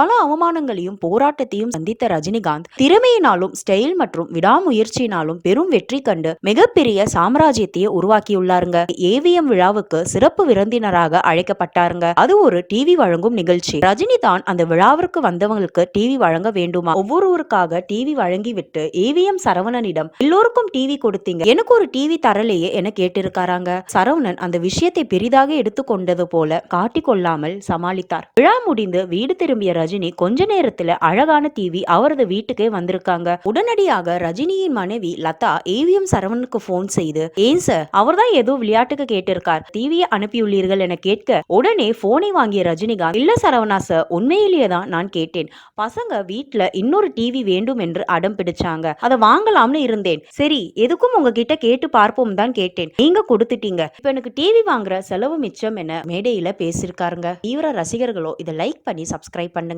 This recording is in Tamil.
பல அவமானங்களையும் போராட்டத்தையும் சந்தித்த ரஜினிகாந்த் திறமையினாலும் ஸ்டைல் மற்றும் விடாமுயற்சியினாலும் பெரும் வெற்றி கண்டு மிகப்பெரிய சாம்ராஜ்யத்தையே உருவாக்கியுள்ளாருங்க. ஏவிஎம் விழாவுக்கு சிறப்பு விருந்தினராக அழைக்கப்பட்டாருங்க. அது ஒரு டிவி வழங்கும் நிகழ்ச்சி. ரஜினி தான் அந்த விழாவிற்கு வந்தவங்களுக்கு டிவி வழங்க வேண்டுமா? ஒவ்வொருவருக்காக டிவி வழங்கி விட்டு ஏவிஎம் சரவணனிடம் எல்லோருக்கும் டிவி கொடுத்தீங்க. எனக்கு ஒரு டிவி தரலையே என கேட்டிருக்காராங்க. சரவணன் அந்த விஷயத்தை பெரிதாக எடுத்துக்கொண்டது போல காட்டிக்கொள்ளாமல் சமாளித்தார். விழா முடிந்து வீடு திரும்பிய ரஜினி கொஞ்ச நேரத்துல அழகான டிவி அவரது வீட்டுக்கே வந்திருக்காங்க. உடனடியாக ரஜினியின் மனைவி லதா ஏவிஎம் சரவணுக்கு போன் செய்து ஏன் சார் அவர்தான் ஏதோ விளையாட்டுக்கு கேட்டிருக்கார். டிவியை அனுப்பியுள்ளீர்கள் என கேட்க உடனே போனை வாங்கிய ரஜினிகாந்த் இல்ல சரவணா சார் உண்மையிலேயே தான் நான் கேட்டேன். பசங்க வீட்டுல இன்னொரு டிவி வேண்டும் என்று அடம் பிடிச்சாங்க. அதை வாங்கலாம்னு இருந்தேன். சரி எதுக்கும் உங்ககிட்ட கேட்டு பார்ப்போம் தான் கேட்டேன். நீங்க கொடுத்துட்டீங்க. இப்ப எனக்கு டிவி வாங்குற செலவு மிச்சம் என மேடையில பேசியிருக்காருங்க. தீவிர ரசிகர்களோ இதை லைக் பண்ணி சப்ஸ்கிரைப் பண்ணுங்க.